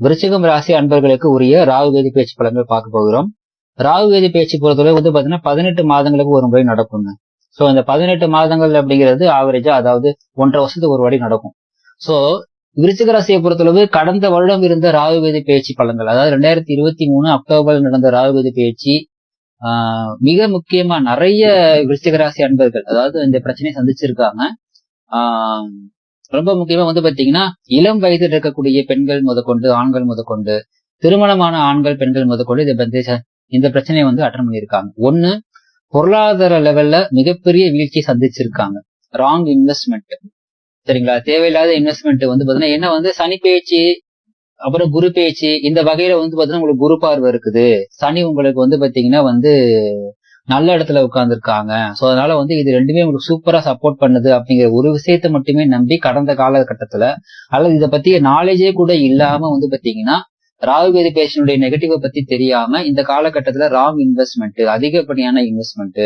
விருச்சிகம் ராசி அன்பர்களுக்கு உரிய ராகு வேதி பேச்சு பலன்கள் பார்க்க போகிறோம். ராகு வேதி பேச்சு பொறுத்தவரை வந்து பாத்தீங்கன்னா பதினெட்டு மாதங்களுக்கு ஒரு முறை நடக்குங்க. சோ இந்த பதினெட்டு மாதங்கள் அப்படிங்கிறது ஆவரேஜா அதாவது ஒன்றரை வருஷத்துக்கு ஒரு வாடி நடக்கும். சோ விருச்சிக ராசியை பொறுத்தளவு கடந்த வருடம் இருந்த ராகுவேதி பேச்சு பலன்கள் அதாவது ரெண்டாயிரத்தி இருபத்தி மூணு அக்டோபர் நடந்த ராகுவேதி பேச்சு ஆஹ் மிக முக்கியமா நிறைய விருச்சிக ராசி அன்பர்கள் அதாவது இந்த பிரச்சனையை சந்திச்சிருக்காங்க. ஆஹ் ரொம்ப முக்கியமா வந்து பாத்தீங்கன்னா இளம் வயதில் இருக்கக்கூடிய பெண்கள் முதற்கொண்டு ஆண்கள் முதற்கொண்டு திருமணமான ஆண்கள் பெண்கள் முதற்கொண்டு இதை வந்து இந்த பிரச்சனையை வந்து அட்டன் பண்ணியிருக்காங்க. ஒண்ணு பொருளாதார லெவல்ல மிகப்பெரிய வீழ்ச்சியை சந்திச்சிருக்காங்க. ராங் இன்வெஸ்ட்மெண்ட் சரிங்களா? தேவையில்லாத இன்வெஸ்ட்மெண்ட் வந்து பாத்தீங்கன்னா என்ன வந்து சனி பேச்சு அப்புறம் குரு பேச்சு இந்த வகையில வந்து பாத்தீங்கன்னா உங்களுக்கு குரு பார்வை இருக்குது. சனி உங்களுக்கு வந்து பாத்தீங்கன்னா வந்து நல்ல இடத்துல உட்கார்ந்துருக்காங்க. ஸோ அதனால வந்து இது ரெண்டுமே உங்களுக்கு சூப்பரா சப்போர்ட் பண்ணுது அப்படிங்கிற ஒரு விஷயத்தை மட்டுமே நம்பி கடந்த காலகட்டத்துல அல்லது இதை பத்திய நாலேஜே கூட இல்லாம வந்து பாத்தீங்கன்னா ராகுகேது பேஷனுடைய நெகட்டிவை பத்தி தெரியாம இந்த காலகட்டத்துல ராங் இன்வெஸ்ட்மெண்ட் அதிகப்படியான இன்வெஸ்ட்மெண்ட்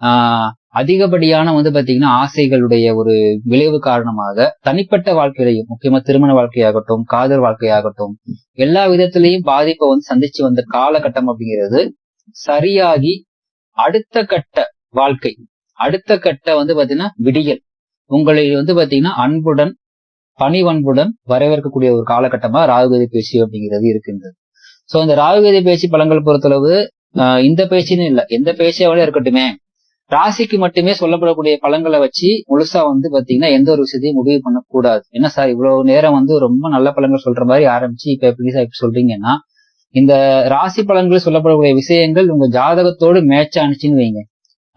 ஆஹ் அதிகப்படியான வந்து பாத்தீங்கன்னா ஆசைகளுடைய ஒரு விளைவு காரணமாக தனிப்பட்ட வாழ்க்கையிலையும் முக்கியமா திருமண வாழ்க்கையாகட்டும் காதல் வாழ்க்கையாகட்டும் எல்லா விதத்திலையும் பாதிப்பை வந்து சந்திச்சு வந்த காலகட்டம் அப்படிங்கிறது சரியாகி அடுத்த கட்ட வாழ்க்கை. அடுத்த கட்ட வந்து பாத்தீங்கன்னா விடியல். உங்களை வந்து பாத்தீங்கன்னா அன்புடன் பணிவன்புடன் வரவேற்கக்கூடிய ஒரு காலகட்டமா ராகுகதி பேச்சு அப்படிங்கிறது இருக்கின்றது. சோ இந்த ராகுகதி பேச்சு பழங்கள் பொறுத்தளவு ஆஹ் இந்த பேச்சின்னு இல்லை. எந்த பேச்சியாவே இருக்கட்டுமே. ராசிக்கு மட்டுமே சொல்லப்படக்கூடிய பழங்களை வச்சு முழுசா வந்து பாத்தீங்கன்னா எந்த ஒரு விஷயத்தையும் முடிவு பண்ணக்கூடாது. என்ன சார் இவ்வளவு நேரம் வந்து ரொம்ப நல்ல பழங்கள் சொல்ற மாதிரி ஆரம்பிச்சு இப்ப எப்படி சார் இப்படி சொல்றீங்கன்னா இந்த ராசி பலன்கள் சொல்லப்படக்கூடிய விஷயங்கள் உங்க ஜாதகத்தோடு மேட்ச் ஆனிச்சுன்னு வைங்க.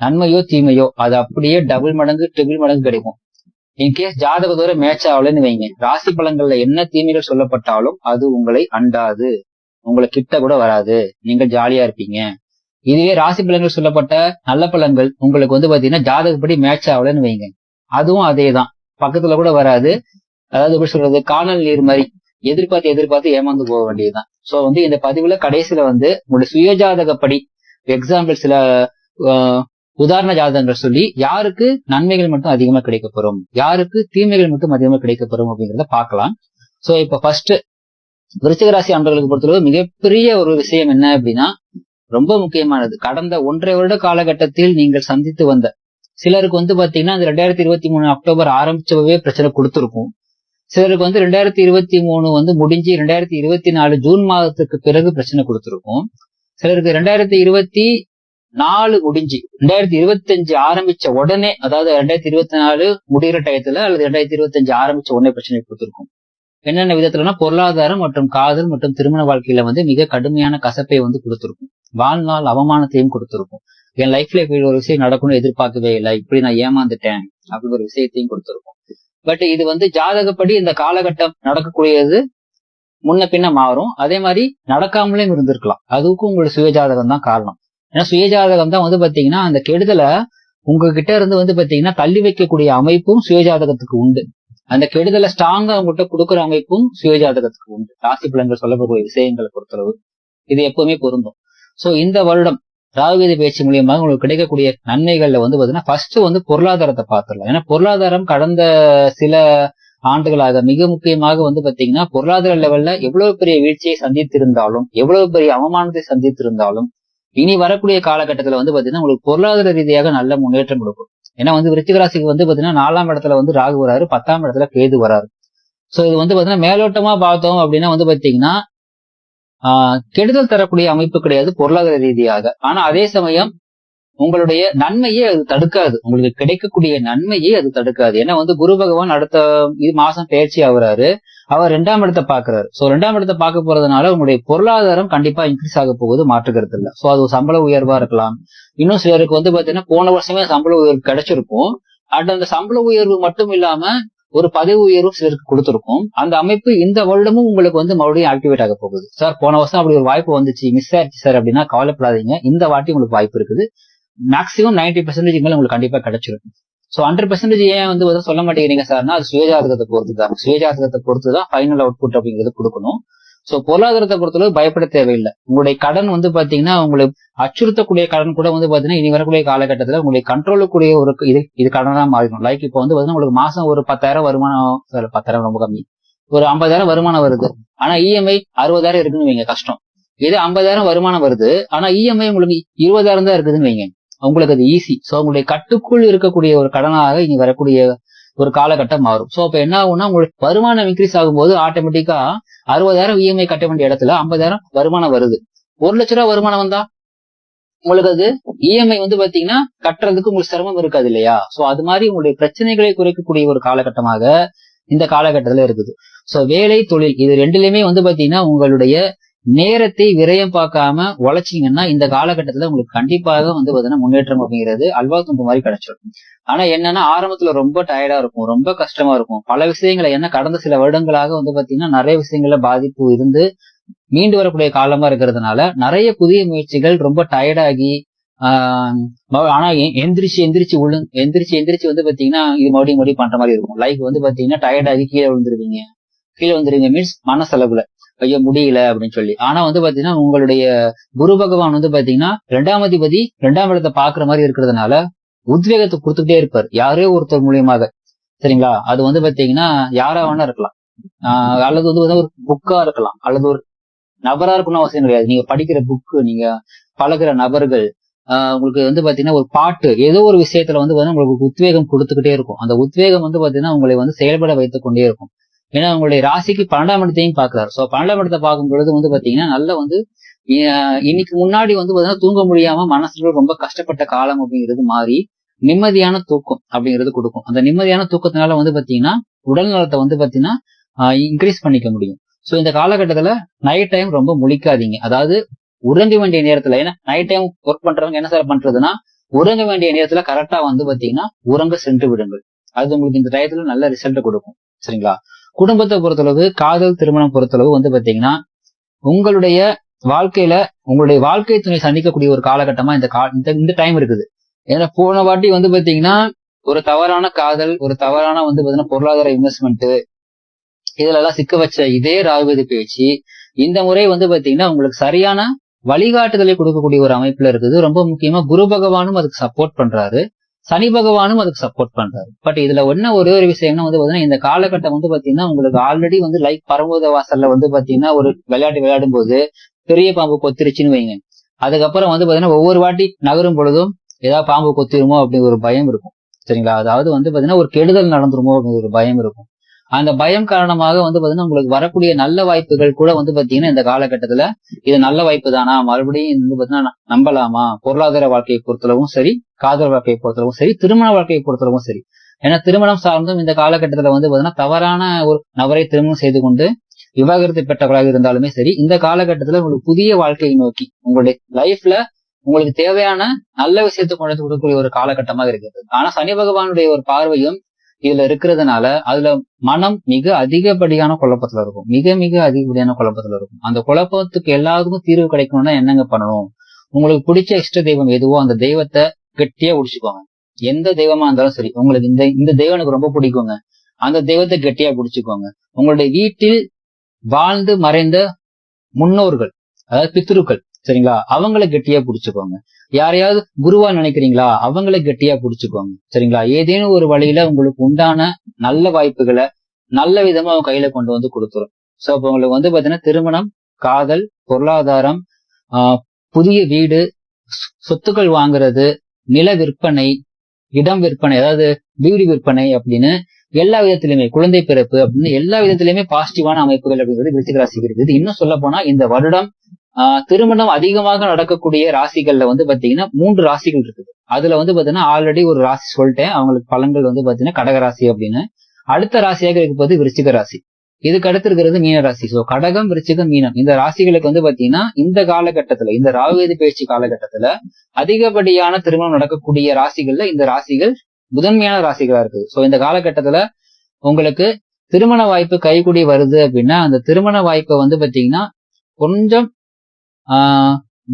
நன்மையோ தீமையோ அது அப்படியே டபுள் மடங்கு ட்ரிபிள் மடங்கு கிடைக்கும். இன்கேஸ் ஜாதகத்தோட மேட்ச் ஆகலன்னு வைங்க. ராசி பலன்கள்ல என்ன தீமைகள் சொல்லப்பட்டாலும் அது உங்களை அண்டாது. உங்களை கிட்ட கூட வராது. நீங்கள் ஜாலியா இருப்பீங்க. இதுவே ராசி பலன்கள் சொல்லப்பட்ட நல்ல பலன்கள். உங்களுக்கு வந்து பாத்தீங்கன்னா ஜாதகப்படி மேட்ச் ஆகலன்னு வைங்க. அதுவும் அதே தான் பக்கத்துல கூட வராது. அதாவது எப்படி சொல்றது? காணல் நீர் மாதிரி. எதிர்பார்த்து எதிர்பார்த்து ஏமாந்து போக வேண்டியதுதான். சோ வந்து இந்த பதிவுல கடைசியில வந்து உங்களுடைய சுயஜாதகப்படி எக்ஸாம்பிள் சில உதாரண ஜாதகங்கள் சொல்லி யாருக்கு நன்மைகள் மட்டும் அதிகமா கிடைக்கப்பெறும்? யாருக்கு தீமைகள் மட்டும் அதிகமா கிடைக்கப்பெறும் அப்படிங்கறத பார்க்கலாம். சோ இப்ப ஃபர்ஸ்ட் விருச்சிகராசி அன்பர்களுக்கு பொறுத்தளவு மிகப்பெரிய ஒரு விஷயம் என்ன அப்படின்னா ரொம்ப முக்கியமானது. கடந்த ஒன்றரை வருட காலகட்டத்தில் நீங்கள் சந்தித்து வந்த சிலருக்கு வந்து பாத்தீங்கன்னா இந்த ரெண்டாயிரத்தி இருபத்தி மூணு அக்டோபர் ஆரம்பிச்சவே பிரச்சனை கொடுத்துருக்கும். சிலருக்கு வந்து ரெண்டாயிரத்தி இருபத்தி மூணு வந்து முடிஞ்சு ரெண்டாயிரத்தி இருபத்தி நாலு ஜூன் மாதத்துக்கு பிறகு பிரச்சனை கொடுத்துருக்கும். சிலருக்கு ரெண்டாயிரத்தி இருபத்தி நாலு முடிஞ்சு ரெண்டாயிரத்தி இருபத்தஞ்சு ஆரம்பிச்ச உடனே அதாவது ரெண்டாயிரத்தி இருபத்தி நாலு முடிகிற டயத்துல அல்லது ரெண்டாயிரத்தி இருபத்தஞ்சு ஆரம்பிச்ச உடனே பிரச்சனை கொடுத்துருக்கும். என்னென்ன விதத்துலனா பொருளாதாரம் மற்றும் காதல் மற்றும் திருமண வாழ்க்கையில வந்து மிக கடுமையான கசப்பை வந்து கொடுத்துருக்கும். வாழ்நாள் அவமானத்தையும் கொடுத்துருக்கும். என் லைஃப்ல இப்படி ஒரு விஷயம் நடக்கும்னு எதிர்பார்க்கவே இல்லை. இப்படி நான் ஏமாந்துட்டேன். அப்படி ஒரு விஷயத்தையும் கொடுத்துருக்கும். பட் இது வந்து ஜாதகப்படி இந்த காலகட்டம் நடக்கக்கூடியது முன்ன பின்ன மாறும். அதே மாதிரி நடக்காமலே இருந்திருக்கலாம். அதுக்கும் உங்களோட சுயஜாதகம் தான் காரணம். ஏன்னா சுயஜாதகம் தான் வந்து பாத்தீங்கன்னா அந்த கெடுதலை உங்ககிட்ட இருந்து வந்து பாத்தீங்கன்னா தள்ளி வைக்கக்கூடிய அமைப்பும் சுயஜாதகத்துக்கு உண்டு. அந்த கெடுதலை ஸ்ட்ராங்கா உங்ககிட்ட கொடுக்குற அமைப்பும் சுயஜாதகத்துக்கு உண்டு. ராசி பலன்கள் சொல்லக்கூடிய விஷயங்களை பொறுத்தளவு. இது எப்பவுமே பொருந்தும். சோ இந்த வருடம் ராகுகேது பேச்சு மூலியமாக உங்களுக்கு கிடைக்கக்கூடிய நன்மைகள்ல வந்து பாத்தீங்கன்னா ஃபர்ஸ்ட் வந்து பொருளாதாரத்தை பார்த்துடலாம். ஏன்னா பொருளாதாரம் கடந்த சில ஆண்டுகளாக மிக முக்கியமாக வந்து பாத்தீங்கன்னா பொருளாதார லெவல்ல எவ்வளவு பெரிய வீழ்ச்சியை சந்தித்திருந்தாலும் எவ்வளவு பெரிய அவமானத்தை சந்தித்திருந்தாலும் இனி வரக்கூடிய காலகட்டத்துல வந்து பாத்தீங்கன்னா உங்களுக்கு பொருளாதார ரீதியாக நல்ல முன்னேற்றம் கொடுக்கும். ஏன்னா வந்து விருச்சிகராசிக்கு வந்து பாத்தீங்கன்னா நாலாம் இடத்துல வந்து ராகு வராரு பத்தாம் இடத்துல கேது வராரு. சோ இது வந்து பாத்தீங்கன்னா மேலோட்டமா பார்த்தோம் அப்படின்னா வந்து பாத்தீங்கன்னா கெடுதல் தரக்கூடிய அமைப்பு கிடையாது பொருளாதார ரீதியாக. ஆனா அதே சமயம் உங்களுடைய நன்மையே அது தடுக்காது. உங்களுக்கு கிடைக்கக்கூடிய நன்மையே அது தடுக்காது. ஏன்னா வந்து குரு பகவான் அடுத்த இது மாசம் பயிற்சி ஆகுறாரு. அவர் ரெண்டாம் இடத்தை பாக்குறாரு சோ ரெண்டாம் இடத்தை பார்க்க போறதுனால உங்களுடைய பொருளாதாரம் கண்டிப்பா இன்க்ரீஸ் ஆக போகுது மாற்றுக்கிறது இல்லை. சோ அது ஒரு சம்பள உயர்வா இருக்கலாம். இன்னும் சிலருக்கு வந்து பாத்தீங்கன்னா போன வருஷமே சம்பள உயர்வு கிடைச்சிருக்கும். அண்ட் அந்த சம்பள உயர்வு மட்டும் இல்லாம ஒரு பதவி உயர்வும் சிலருக்கு கொடுத்திருக்கும். அந்த அமைப்பு இந்த வருடமும் உங்களுக்கு வந்து மறுபடியும் ஆக்டிவேட் ஆக போகுது. சார் போன வருஷம் அப்படி ஒரு வாய்ப்பு வந்துச்சு. மிஸ் ஆயிடுச்சு சார் அப்படின்னா கவலைப்படாதீங்க. இந்த வாட்டி உங்களுக்கு வாய்ப்பு இருக்குது. மேக்ஸிமம் நைன்டி பர்சன்டேஜ் மேல உங்களுக்கு கண்டிப்பா கிடைச்சிரும். சோ ஹண்ட்ரட் பர்சன்டேஜ் ஏன் வந்து வந்து சொல்ல மாட்டேங்கிறீங்க சார்னா அது சுயஜாதகத்தை பொறுத்து தான் சுயஜாதகத்தை பொறுத்து தான் ஃபைனல் அவுட்புட் அப்படிங்கிறது கொடுக்கணும். சோ பொருளாதாரத்தை பொறுத்தளவு பயப்பட தேவையில்லை. உங்களுடைய கடன் வந்து பாத்தீங்கன்னா உங்களுக்கு அச்சுறுத்தக்கூடிய கடன் கூட வந்து பாத்தீங்கன்னா இனி வரக்கூடிய காலகட்டத்துல உங்களுடைய கண்ட்ரோலுக்குரிய ஒரு இது இது கடனா மாறிடும். லைக் இப்போ வந்து பாத்தீங்கன்னா உங்களுக்கு மாசம் ஒரு பத்தாயிரம் வருமானம் பத்தாயிரம் ரொம்ப கம்மி. ஒரு ஐம்பதாயிரம் வருமானம் வருது. ஆனா இஎம்ஐ அறுபதாயிரம் இருக்குன்னு வைங்க கஷ்டம். இதே ஐம்பதாயிரம் வருமானம் வருது. ஆனா இஎம்ஐ உங்களுக்கு இருபதாயிரம் தான் இருக்குதுன்னு வைங்க. உங்களுக்கு அது ஈஸி ஸோ உங்களுடைய கட்டுக்குள் இருக்கக்கூடிய ஒரு கடனாக இனி வரக்கூடிய ஒரு காலகட்டம் மாறும். ஸோ அப்ப என்ன ஆகும்னா உங்களுக்கு வருமானம் இன்க்ரீஸ் ஆகும்போது ஆட்டோமேட்டிக்கா அறுபதாயிரம் இஎம்ஐ கட்ட வேண்டிய இடத்துல ஐம்பதாயிரம் வருமானம் வருது. ஒரு லட்ச ரூபா வருமானம் வந்தா உங்களுக்கு அது இஎம்ஐ வந்து பாத்தீங்கன்னா கட்டுறதுக்கு உங்களுக்கு சிரமம் இருக்காது இல்லையா? சோ அது மாதிரி உங்களுடைய பிரச்சனைகளை குறைக்கக்கூடிய ஒரு காலகட்டமாக இந்த காலகட்டத்துல இருக்குது. சோ வேலை தொழில் இது ரெண்டுலயுமே வந்து பாத்தீங்கன்னா உங்களுடைய நேரத்தை விரயம் பார்க்காம உழைச்சிங்கன்னா இந்த காலகட்டத்துல உங்களுக்கு கண்டிப்பாக வந்து பாத்தீங்கன்னா முன்னேற்றம் அப்படிங்கிறது அல்வா துண்டு மாதிரி கிடைச்சிடும் ஆனா என்னன்னா ஆரம்பத்துல ரொம்ப டயர்டா இருக்கும் ரொம்ப கஷ்டமா இருக்கும். பல விஷயங்களை என்ன கடந்த சில வருடங்களாக வந்து பாத்தீங்கன்னா நிறைய விஷயங்கள பாதிப்பு இருந்து மீண்டு வரக்கூடிய காலமா இருக்கிறதுனால நிறைய புதிய முயற்சிகள் ரொம்ப டயர்டாகி ஆனா எந்திரிச்சு எந்திரிச்சு விழு எந்திரிச்சு எந்திரிச்சு வந்து பாத்தீங்கன்னா இது மறுபடியும் மறுபடியும் பண்ற மாதிரி இருக்கும். லைஃப் வந்து பாத்தீங்கன்னா டயர்டாகி கீழே விழுந்துருவீங்க. கீழே வந்துருவீங்க மீன்ஸ் மனசளவுல. ஐயோ முடியல அப்படின்னு சொல்லி. ஆனா வந்து பாத்தீங்கன்னா உங்களுடைய குரு பகவான் வந்து பாத்தீங்கன்னா ரெண்டாம் அதிபதி ரெண்டாம் இடத்தை பாக்குற மாதிரி இருக்கிறதுனால உத்வேகத்தை கொடுத்துக்கிட்டே இருப்பார். யாரோ ஒருத்தர் மூலியமாக. சரிங்களா? அது வந்து பாத்தீங்கன்னா யாரா வேணா இருக்கலாம். ஆஹ் அல்லது வந்து ஒரு புக்கா இருக்கலாம். அல்லது ஒரு நபரா இருக்கணும் அவசியம் கிடையாது. நீங்க படிக்கிற புக்கு நீங்க பழகுற நபர்கள் ஆஹ் உங்களுக்கு வந்து பாத்தீங்கன்னா ஒரு பாட்டு ஏதோ ஒரு விஷயத்துல வந்து பாத்தீங்கன்னா உங்களுக்கு உத்வேகம் கொடுத்துக்கிட்டே இருக்கும். அந்த உத்வேகம் வந்து பாத்தீங்கன்னா உங்களை வந்து செயல்பட வைத்துக் கொண்டே இருக்கும். ஏன்னா உங்களுடைய ராசிக்கு பன்னெண்டாம் இடத்தையும் பாக்குறாரு சோ பன்னெண்டாம் இடத்தை பார்க்கும் பொழுது வந்து பாத்தீங்கன்னா நல்ல வந்து இன்னைக்கு முன்னாடி வந்து பாத்தீங்கன்னா தூங்க முடியாம மனசுல ரொம்ப கஷ்டப்பட்ட காலம் அப்படிங்கிறது மாறி நிம்மதியான தூக்கம் அப்படிங்கிறது கொடுக்கும். அந்த நிம்மதியான தூக்கத்தினால வந்து பாத்தீங்கன்னா உடல் நலத்தை வந்து பாத்தீங்கன்னா இன்க்ரீஸ் பண்ணிக்க முடியும். சோ இந்த காலகட்டத்துல நைட் டைம் ரொம்ப முழிக்காதீங்க. அதாவது உறங்க வேண்டிய நேரத்துல ஏன்னா நைட் டைம் ஒர்க் பண்றவங்க என்ன சார் பண்றதுன்னா உறங்க வேண்டிய நேரத்துல கரெக்டா வந்து பாத்தீங்கன்னா உறங்க சென்று விடுங்கள். அது உங்களுக்கு இந்த டயத்துல நல்ல ரிசல்ட் கொடுக்கும். சரிங்களா? குடும்பத்தை பொறுத்தளவு காதல் திருமணம் பொறுத்தளவு வந்து பாத்தீங்கன்னா உங்களுடைய வாழ்க்கையில உங்களுடைய வாழ்க்கை துணை சந்திக்கக்கூடிய ஒரு காலகட்டமா இந்த கா- இந்த இந்த டைம் இருக்குது. ஏன்னா போன வாட்டி வந்து பாத்தீங்கன்னா ஒரு தவறான காதல் ஒரு தவறான வந்து பாத்தீங்கன்னா பொருளாதார இன்வெஸ்ட்மெண்ட் இதுல எல்லாம் சிக்க வச்ச இதே ராகுவதி பேச்சு இந்த முறை வந்து பாத்தீங்கன்னா உங்களுக்கு சரியான வழிகாட்டுதலை கொடுக்கக்கூடிய ஒரு அமைப்புல இருக்குது. ரொம்ப முக்கியமா குரு பகவானும் அதுக்கு சப்போர்ட் பண்றாரு. சனி பகவானும் அதுக்கு சப்போர்ட் பண்றாரு. பட் இதுல என்ன ஒரே ஒரு விஷயம்னா வந்து பாத்தீங்கன்னா இந்த காலகட்டம் வந்து பாத்தீங்கன்னா உங்களுக்கு ஆல்ரெடி வந்து லைக் பரமோத வாசல்ல வந்து பாத்தீங்கன்னா ஒரு விளையாட்டு விளையாடும் போது பெரிய பாம்பு கொத்திருச்சுன்னு வைங்க அதுக்கப்புறம் வந்து பாத்தீங்கன்னா ஒவ்வொரு வாட்டி நகரும் பொழுதும் ஏதாவது பாம்பு கொத்திருமோ அப்படிங்கிற ஒரு பயம் இருக்கும். சரிங்களா? அதாவது வந்து பாத்தீங்கன்னா ஒரு கெடுதல் நடந்துருமோ அப்படிங்கிற ஒரு பயம் இருக்கும். அந்த பயம் காரணமாக வந்து பாத்தீங்கன்னா உங்களுக்கு வரக்கூடிய நல்ல வாய்ப்புகள் கூட வந்து பாத்தீங்கன்னா இந்த காலகட்டத்துல இது நல்ல வாய்ப்பு தானா? மறுபடியும் வந்து பாத்தீங்கன்னா நம்பலாமா? பொருளாதார வாழ்க்கையை பொறுத்தளவும் சரி காதல் வாழ்க்கையை பொறுத்தளவும் சரி திருமண வாழ்க்கையை பொறுத்தளவும் சரி. ஏன்னா திருமணம் சார்ந்தும் இந்த காலகட்டத்துல வந்து பாத்தீங்கன்னா தவறான ஒரு நபரை திருமணம் செய்து கொண்டு விவாகரத்து பெற்றவர்களாக இருந்தாலுமே சரி இந்த காலகட்டத்துல உங்களுக்கு புதிய வாழ்க்கையை நோக்கி உங்களுடைய லைஃப்ல உங்களுக்கு தேவையான நல்ல விஷயத்தை கொண்டு கொடுக்கக்கூடிய ஒரு காலகட்டமாக இருக்கிறது ஆனா சனி பகவானுடைய ஒரு பார்வையும் இதுல இருக்கிறதுனால அதுல மனம் மிக அதிகப்படியான குழப்பத்துல இருக்கும். மிக மிக அதிகப்படியான குழப்பத்துல இருக்கும். அந்த குழப்பத்துக்கு எல்லாத்துக்கும் தீர்வு கிடைக்கணும்னா என்னங்க பண்ணணும்? உங்களுக்கு பிடிச்ச இஷ்ட தெய்வம் எதுவோ அந்த தெய்வத்தை கெட்டியா பிடிச்சுக்கோங்க. எந்த தெய்வமா இருந்தாலும் சரி உங்களுக்கு இந்த இந்த தெய்வம் எனக்கு ரொம்ப பிடிக்குங்க. அந்த தெய்வத்தை கெட்டியா பிடிச்சுக்கோங்க. உங்களுடைய வீட்டில் வாழ்ந்து மறைந்த முன்னோர்கள் அதாவது பித்ருக்கள் சரிங்களா? அவங்கள கெட்டியா பிடிச்சுக்கோங்க. யாரையாவது குருவா நினைக்கிறீங்களா அவங்கள கெட்டியா புடிச்சுக்கோங்க. சரிங்களா? ஏதேனும் ஒரு வழியில உங்களுக்கு உண்டான நல்ல வாய்ப்புகளை நல்ல விதமா அவங்க கையில கொண்டு வந்து கொடுத்துரும். சோ அப்ப உங்களுக்கு வந்து பாத்தீங்கன்னா திருமணம் காதல் பொருளாதாரம் ஆஹ் புதிய வீடு சொத்துக்கள் வாங்குறது நில விற்பனை இடம் விற்பனை அதாவது வீடு விற்பனை அப்படின்னு எல்லா விதத்திலுமே குழந்தை பிறப்பு அப்படின்னு எல்லா விதத்திலுமே பாசிட்டிவான அமைப்புகள் அப்படிங்கிறது விருச்சிக ராசிக்கு இருக்குது. இன்னும் சொல்ல போனா இந்த வருடம் திருமணம் அதிகமாக நடக்கக்கூடிய ராசிகள்ல வந்து பாத்தீங்கன்னா மூன்று ராசிகள் இருக்குது. அதுல வந்து பாத்தீங்கன்னா ஆல்ரெடி ஒரு ராசி சொல்லிட்டேன். அவங்களுக்கு பலன்கள் வந்து பாத்தீங்கன்னா கடக ராசி அப்படின்னு. அடுத்த ராசியாக இருப்பது விருச்சிக ராசி. இதுக்கு அடுத்து இருக்கிறது மீன ராசி. சோ கடகம் விருச்சிகம் மீனம். இந்த ராசிகளுக்கு வந்து பாத்தீங்கன்னா இந்த காலகட்டத்துல இந்த ராகுவேதி பயிற்சி காலகட்டத்துல அதிகப்படியான திருமணம் நடக்கக்கூடிய ராசிகள்ல இந்த ராசிகள் முதன்மையான ராசிகளா இருக்குது. சோ இந்த காலகட்டத்துல உங்களுக்கு திருமண வாய்ப்பு கைகூடி வருது அப்படின்னா அந்த திருமண வாய்ப்பை வந்து பாத்தீங்கன்னா கொஞ்சம்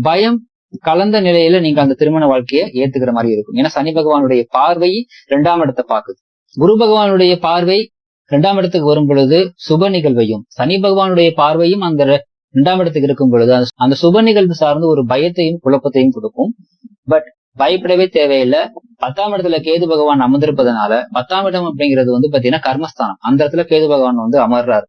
பயம் கலந்த நிலையில நீங்க அந்த திருமண வாழ்க்கையை ஏத்துக்கிற மாதிரி இருக்கும். ஏன்னா சனி பகவானுடைய பார்வை இரண்டாம் இடத்தை பாக்குது குரு பகவானுடைய பார்வை இரண்டாம் இடத்துக்கு வரும் பொழுது சுப நிகழ்வையும் சனி பகவானுடைய பார்வையும் அந்த இரண்டாம் இடத்துக்கு இருக்கும் பொழுது அந்த- அந்த சுப நிகழ்வு சார்ந்து ஒரு பயத்தையும் குழப்பத்தையும் கொடுக்கும். பட் பயப்படவே தேவையில்லை. பத்தாம் இடத்துல கேது பகவான் அமர்ந்திருப்பதனால பத்தாம் இடம் அப்படிங்கிறது வந்து பாத்தீங்கன்னா கர்மஸ்தானம். அந்த இடத்துல கேது பகவான் வந்து அமர்றாரு.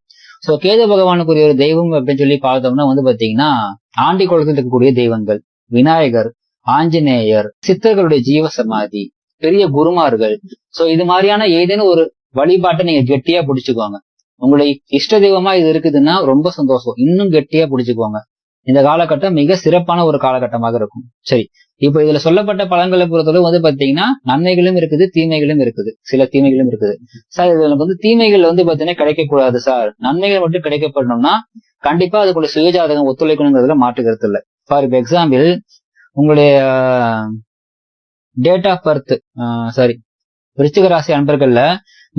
சோ கேது பகவானுக்குரிய ஒரு தெய்வம் அப்படின்னு சொல்லி பார்த்தோம்னா வந்து பாத்தீங்கன்னா ஆண்டி குளத்தில் இருக்கக்கூடிய தெய்வங்கள் விநாயகர் ஆஞ்சநேயர் சித்தர்களுடைய ஜீவ சமாதி பெரிய குருமார்கள். சோ இது மாதிரியான ஏதேனும் ஒரு வழிபாட்டை நீங்க கெட்டியா பிடிச்சுக்கோங்க. உங்களை இஷ்ட தெய்வமா இது இருக்குதுன்னா ரொம்ப சந்தோஷம். இன்னும் கெட்டியா பிடிச்சுக்கோங்க. இந்த காலகட்டம் மிக சிறப்பான ஒரு காலகட்டமாக இருக்கும். சரி இப்ப இதுல சொல்லப்பட்ட பழங்களை பொறுத்தளவு வந்து பாத்தீங்கன்னா நன்மைகளும் இருக்குது தீமைகளும் இருக்குது. சில தீமைகளும் இருக்குது. சார் இதுல வந்து தீமைகள் வந்து பாத்தீங்கன்னா கிடைக்கக்கூடாது சார். நன்மைகள் மட்டும் கிடைக்கப்படணும்னா கண்டிப்பா அதுக்குள்ள சுயஜாதகம் ஒத்துழைக்கணுங்கிறதுல மாற்று கருத்து இல்லை. ஃபார் எக்ஸாம்பிள் உங்களுடைய டேட் ஆஃப் பர்த் சாரி விருச்சிக ராசி அன்பர்கள்ல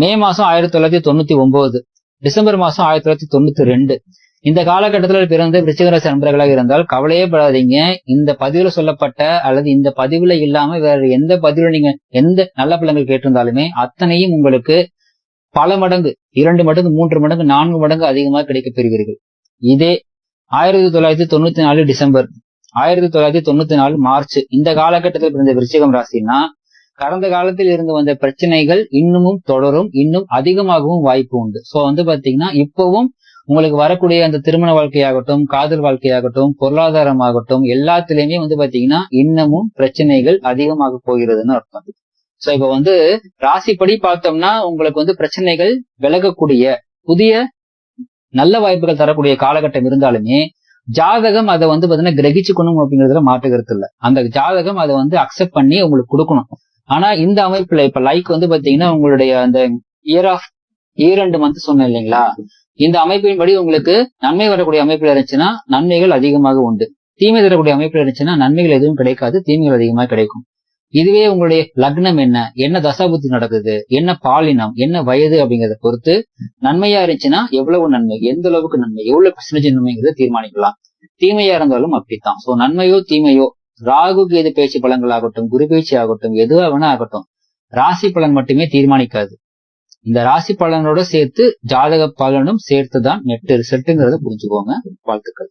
மே மாசம் ஆயிரத்தி தொள்ளாயிரத்தி தொண்ணூத்தி ஒன்பது டிசம்பர் மாசம் ஆயிரத்தி தொள்ளாயிரத்தி தொண்ணூத்தி ரெண்டு. இந்த காலகட்டத்தில் பிறந்த விருச்சிகராசி அன்பர்களாக இருந்தால் கவலையே படாதீங்க. இந்த பதிவுல சொல்லப்பட்ட அல்லது இந்த பதிவுல இல்லாம வேற எந்த பதிவுல நீங்க எந்த நல்ல பிள்ளைங்கள் கேட்டிருந்தாலுமே அத்தனையும் உங்களுக்கு பல மடங்கு இரண்டு மடங்கு மூன்று மடங்கு நான்கு மடங்கு அதிகமாக கிடைக்கப் பெறுவீர்கள். இதே ஆயிரத்தி தொள்ளாயிரத்தி தொண்ணூத்தி நாலு டிசம்பர். ஆயிரத்தி தொள்ளாயிரத்தி தொண்ணூத்தி நாலு மார்ச். இந்த காலகட்டத்தில் பிறந்த விருச்சிகம் ராசினா கடந்த காலத்தில் இருந்து வந்த பிரச்சனைகள் இன்னமும் தொடரும் இன்னும் அதிகமாகவும் வாய்ப்பு உண்டு. சோ வந்து பாத்தீங்கன்னா இப்பவும் உங்களுக்கு வரக்கூடிய அந்த திருமண வாழ்க்கையாகட்டும் காதல் வாழ்க்கையாகட்டும் பொருளாதாரமாகட்டும் எல்லாத்துலயுமே வந்து பாத்தீங்கன்னா இன்னமும் பிரச்சனைகள் அதிகமாக போகிறதுன்னு அர்த்தம். சோ இப்ப வந்து ராசிப்படி பார்த்தோம்னா உங்களுக்கு வந்து பிரச்சனைகள் விலகக்கூடிய புதிய நல்ல வாய்ப்புகள் தரக்கூடிய காலகட்டம் இருந்தாலுமே ஜாதகம் அதை வந்து பாத்தீங்கன்னா கிரகிச்சுக்கணும் அப்படிங்கறதுல மாற்றுகிறது இல்ல. அந்த ஜாதகம் அதை வந்து அக்செப்ட் பண்ணி உங்களுக்கு கொடுக்கணும். ஆனா இந்த அமைப்புல இப்ப லைக் வந்து பாத்தீங்கன்னா உங்களுடைய அந்த இயர் ஆஃப் இரண்டு மந்த் சொன்னேன் இல்லைங்களா? இந்த அமைப்பின்படி உங்களுக்கு நன்மை வரக்கூடிய அமைப்புல இருந்துச்சுன்னா நன்மைகள் அதிகமாக உண்டு. தீமை தரக்கூடிய அமைப்புல இருந்துச்சுன்னா நன்மைகள் எதுவும் கிடைக்காது. தீமைகள் அதிகமாக கிடைக்கும். இதுவே உங்களுடைய லக்னம் என்ன? என்ன தசாபுத்தி நடக்குது? என்ன பாலினம்? என்ன வயது அப்படிங்கறத பொறுத்து நன்மையா இருந்துச்சுன்னா எவ்வளவு நன்மை? எந்த அளவுக்கு நன்மை? எவ்வளவு பெர்சன்டேஜ் நன்மைங்கிறத தீர்மானிக்கலாம். தீமையா இருந்தாலும் அப்படித்தான். சோ நன்மையோ தீமையோ ராகு எது பேச்சு பலன்களாகட்டும் குரு பேச்சு ஆகட்டும் எதுவா வேணா ஆகட்டும் ராசி பலன் மட்டுமே தீர்மானிக்காது. இந்த ராசி பலனோட சேர்த்து ஜாதக பலனும் சேர்த்துதான் நெட் ரிசல்ட்டுங்கிறத புரிஞ்சுக்கோங்க. வாழ்த்துக்கள்.